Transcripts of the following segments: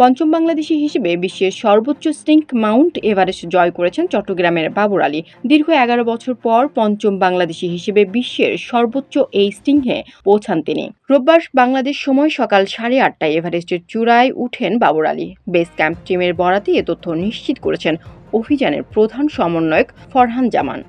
পঞ্চম বাংলাদেশি হিসেবে বিশ্বের সর্বোচ্চ স্টিঙ্ক মাউন্ট এভারেস্ট জয় করেছেন চট্টগ্রামের বাবর আলী। দীর্ঘ এগারো বছর পর পঞ্চম বাংলাদেশি হিসেবে বিশ্বের সর্বোচ্চ এই স্টিংহে পৌঁছান তিনি। রোববার বাংলাদেশ সময় সকাল সাড়ে আটটায় এভারেস্টের চূড়ায় উঠেন বাবর আলী। বেস ক্যাম্প টিমের বরাতে এ তথ্য নিশ্চিত করেছেন অভিযানের প্রধান সমন্বয়ক ফরহান জামান।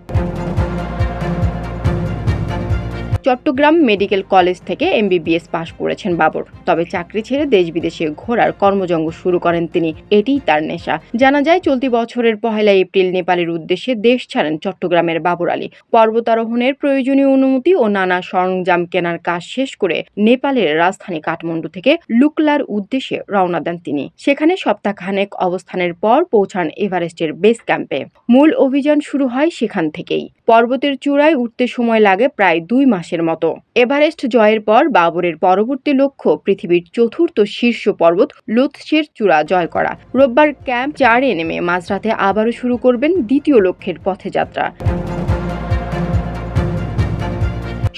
চট্টগ্রাম মেডিকেল কলেজ থেকে এমবিবিএস পাশ করেছেন বাবর। তবে চাকরি ছেড়ে দেশ বিদেশে ঘোরার কর্মজঙ্গ শুরু করেন তিনি। এটিই তার নেশা। জানা যায়, চলতি বছরের পহেলা এপ্রিল নেপালের উদ্দেশ্যে দেশ ছাড়েন চট্টগ্রামের বাবর আলী। পর্বতারোহণের প্রয়োজনীয় অনুমতি ও নানা সরঞ্জাম কেনার কাজ শেষ করে নেপালের রাজধানী কাঠমান্ডু থেকে লুকলার উদ্দেশ্যে রওনা দেন তিনি। সেখানে সপ্তাহখানেক অবস্থানের পর পৌঁছান এভারেস্টের বেস ক্যাম্পে। মূল অভিযান শুরু হয় সেখান থেকেই। পর্বতের চূড়ায় উঠতে সময় লাগে প্রায় দুই মাসের মতো। এভারেস্ট জয়ের পর বাবরের পরবর্তী লক্ষ্য পৃথিবীর চতুর্থ শীর্ষ পর্বত লুৎসের চূড়া জয় করা। রোববার ক্যাম্প চারে নেমে মাঝরাতে আবারও শুরু করবেন দ্বিতীয় লক্ষ্যের পথযাত্রা।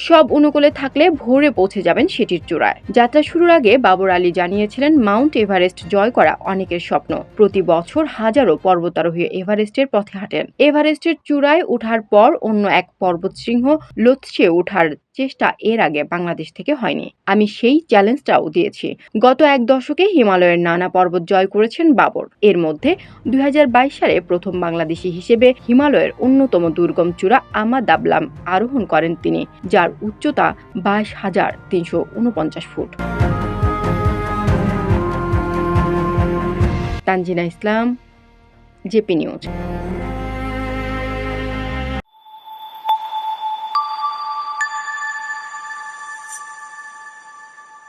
সব অনুকূলে থাকলে ভোরে পৌঁছে যাবেন সেটির চূড়ায়। যাত্রা শুরুর আগে বাবর আলী জানিয়েছিলেন, মাউন্ট এভারেস্ট জয় করা অনেকের স্বপ্ন। প্রতি বছর হাজারো পর্বতারোহী এভারেস্টের পথে হাঁটেন। এভারেস্টের চূড়ায় ওঠার পর অন্য এক পর্বত সিংহ লোৎসে ওঠার চেষ্টা এর আগে বাংলাদেশ থেকে হয়নি। আমি সেই চ্যালেঞ্জটাও দিয়েছি। গত এক দশকে হিমালয়ের নানা পর্বত জয় করেছেন বাবর। এর মধ্যে দুই হাজার বাইশ সালে প্রথম বাংলাদেশি হিসেবে হিমালয়ের অন্যতম দুর্গম চূড়া আমা দাবলাম আরোহণ করেন তিনি, যার উচ্চতা বাইশ হাজার তিনশো উনপঞ্চাশ foot. Tanjina Islam, JP news.